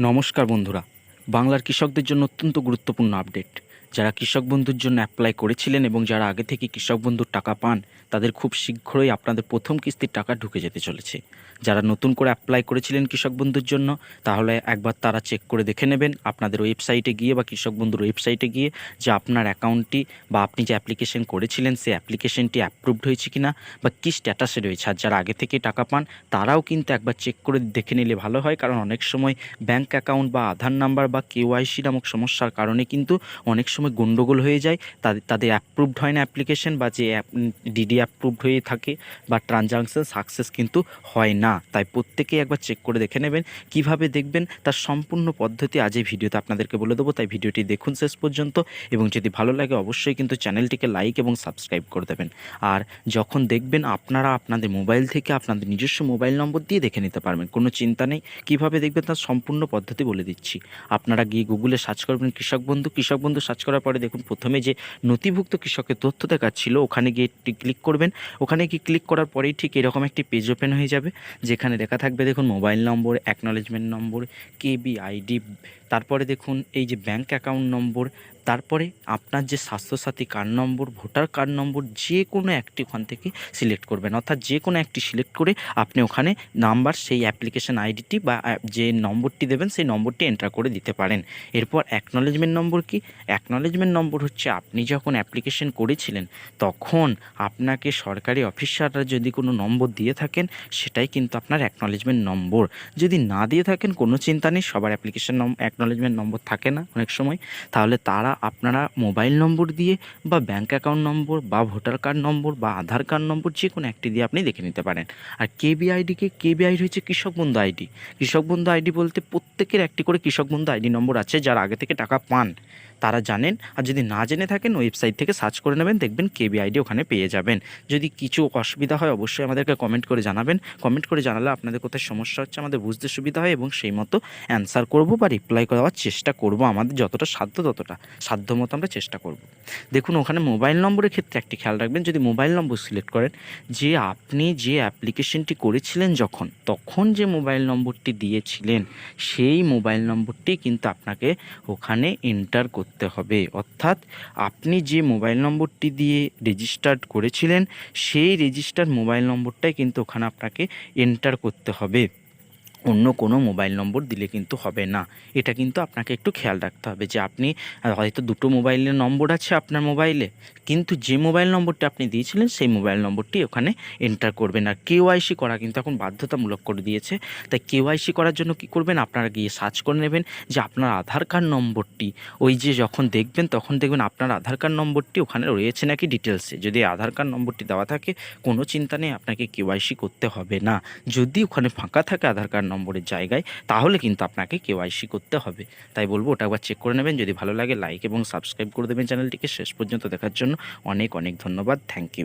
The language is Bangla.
নমস্কার বন্ধুরা বাংলার কৃষকদের জন্য অত্যন্ত গুরুত্বপূর্ণ আপডেট। যারা কৃষক বন্ধুর জন্য অ্যাপ্লাই করেছিলেন এবং যারা আগে থেকে কৃষক বন্ধুর টাকা পান, তাদের খুব শীঘ্রই আপনাদের প্রথম কিস্তির টাকা ঢুকে যেতে চলেছে। যারা নতুন করে অ্যাপ্লাই করেছিলেন কৃষক বন্ধুর জন্য, তাহলে একবার তারা চেক করে দেখে নেবেন আপনাদের ওয়েবসাইটে গিয়ে বা কৃষক বন্ধুর ওয়েবসাইটে গিয়ে যে আপনার অ্যাকাউন্টটি বা আপনি যে অ্যাপ্লিকেশন করেছিলেন, সেই অ্যাপ্লিকেশনটি অ্যাপ্রুভড হয়েছে কিনা বা কী স্ট্যাটাসে রয়েছে। আর যারা আগে থেকে টাকা পান, তারাও কিন্তু একবার চেক করে দেখে নিলে ভালো হয়, কারণ অনেক সময় ব্যাংক অ্যাকাউন্ট বা আধার নাম্বার বা কেওয়াইসি নামক সমস্যার কারণে কিন্তু অনেক সময় গণ্ডগোল হয়ে যায় তাদের তাদের অ্যাপ্রুভড হয় না অ্যাপ্লিকেশন বা যে ডিডি অ্যাপ্রুভড হয়ে থাকে বা ট্রানজাকশান সাকসেস কিন্তু হয় না। তাই প্রত্যেকেই একবার চেক করে দেখে নেবেন, কীভাবে দেখবেন তার সম্পূর্ণ পদ্ধতি আজ এই ভিডিওতে আপনাদেরকে বলে দেবো। তাই ভিডিওটি দেখুন শেষ পর্যন্ত এবং যদি ভালো লাগে অবশ্যই কিন্তু চ্যানেলটিকে লাইক এবং সাবস্ক্রাইব করে দেবেন। আর যখন দেখবেন আপনারা আপনাদের মোবাইল থেকে আপনাদের নিজস্ব মোবাইল নম্বর দিয়ে দেখে নিতে পারবেন, কোনো চিন্তা নেই। কীভাবে দেখবেন তার সম্পূর্ণ পদ্ধতি বলে দিচ্ছি। আপনারা গিয়ে গুগলে সার্চ করবেন কৃষক বন্ধু কৃষক বন্ধু সার্চ করার পরে দেখুন, প্রথমে যে নথিভুক্ত কৃষকের তথ্য দেখাচ্ছিল ওখানে গিয়ে একটি ক্লিক করবেন। ওখানে গিয়ে ক্লিক করার পরেই ঠিক এরকম একটি পেজ ওপেন হয়ে যাবে, যেখানে লেখা থাকবে দেখুন mobile number acknowledgement number KB ID তারপরে দেখুন, এই যে ব্যাঙ্ক অ্যাকাউন্ট নম্বর তারপরে আপনার যে Swasthyasathi card number voter card number যে কোনো একটি ওখান থেকে সিলেক্ট করবেন। অর্থাৎ যে কোনো একটি সিলেক্ট করে আপনি ওখানে নাম্বার সেই অ্যাপ্লিকেশন আইডিটি বা যে নম্বরটি দেবেন, সেই নম্বরটি এন্টার করে দিতে পারেন। এরপর অ্যাকনলেজমেন্ট নম্বর কি? অ্যাকনলেজমেন্ট নম্বর হচ্ছে আপনি যখন অ্যাপ্লিকেশন করেছিলেন, তখন আপনাকে সরকারি অফিসাররা যদি কোনো নম্বর দিয়ে থাকেন, সেটাই কিন্তু আপনার অ্যাকনলেজমেন্ট নম্বর যদি না দিয়ে থাকেন, কোনো চিন্তা নেই, সবার অ্যাপ্লিকেশন অ্যাকনলেজমেন্ট নম্বর থাকে না অনেক সময়, তাহলে তারা আপনারা মোবাইল নম্বর দিয়ে বা ব্যাঙ্ক অ্যাকাউন্ট নম্বর বা ভোটার কার্ড নম্বর বা আধার কার্ড নম্বর যে কোনো একটি দিয়ে আপনি দেখে নিতে পারেন। আর কেবি আইডিকে কেবি আইডি হচ্ছে কৃষক বন্ধু আইডি। কৃষক বন্ধু আইডি বলতে প্রত্যেকের একটি করে কৃষক বন্ধু আইডি নম্বর আছে যারা আগে থেকে টাকা পান। তারা জানেন। আর যদি না জেনে থাকেন, ওয়েবসাইট থেকে সার্চ করে নেবেন, দেখবেন কেবি আইডি ওখানে পেয়ে যাবেন। যদি কিছু অসুবিধা হয়, অবশ্যই আমাদেরকে কমেন্ট করে জানাবেন। কমেন্ট করে জানালে আপনাদের কোথায় সমস্যা হচ্ছে, আমাদের বুঝতে সুবিধা হয় এবং সেই মতো অ্যান্সার করব বা রিপ্লাই করার চেষ্টা করব আমাদের, যতটা সাধ্য ততটা সাধ্য মতো আমরা চেষ্টা করব। দেখুন, ওখানে মোবাইল নম্বরের ক্ষেত্রে একটি খেয়াল রাখবেন, যদি মোবাইল নম্বর সিলেক্ট করেন, যে আপনি যে অ্যাপ্লিকেশনটি করেছিলেন যখন, তখন যে মোবাইল নম্বরটি দিয়েছিলেন, সেই মোবাইল নম্বরটি কিন্তু আপনাকে ওখানে এন্টার করতে হবে। অর্থাৎ আপনি যে মোবাইল নম্বরটি দিয়ে রেজিস্টার্ড করেছিলেন, সেই রেজিস্টার্ড মোবাইল নম্বরটাই কিন্তু ওখানে আপনাকে এন্টার করতে হবে। অন্য কোনো মোবাইল নম্বর দিলে কিন্তু হবে না। এটা কিন্তু আপনাকে একটু খেয়াল রাখতে হবে যে আপনি হয়তো দুটো মোবাইলের নম্বর আছে আপনার মোবাইলে, কিন্তু যে মোবাইল নম্বরটি আপনি দিয়েছিলেন সেই মোবাইল নম্বরটি ওখানে এন্টার করবেন। আর কেওয়াইসি করা কিন্তু এখন বাধ্যতামূলক করে দিয়েছে। তাই কেওয়াইসি করার জন্য কি করবেন? আপনারা গিয়ে সার্চ করে নেবেন যে আপনার আধার কার্ড নম্বরটি। ওই যে যখন দেখবেন, তখন দেখবেন আপনার আধার কার্ড নম্বরটি ওখানে রয়েছে নাকি ডিটেলসে যদি আধার কার্ড নম্বরটি দেওয়া থাকে, কোনো চিন্তা নেই, আপনাকে কেওয়াইসি করতে হবে না। যদি ওখানে ফাঁকা থাকে আধার কার্ড নম্বরের জায়গায়, তাহলে কিন্তু আপনাকে কেওয়াইসি করতে হবে। তাই বলব ওটা একবার চেক করে নেবেন। যদি ভালো লাগে লাইক এবং সাবস্ক্রাইব করে দেবেন চ্যানেলটিকে। শেষ পর্যন্ত দেখার জন্য অনেক অনেক ধন্যবাদ। Thank you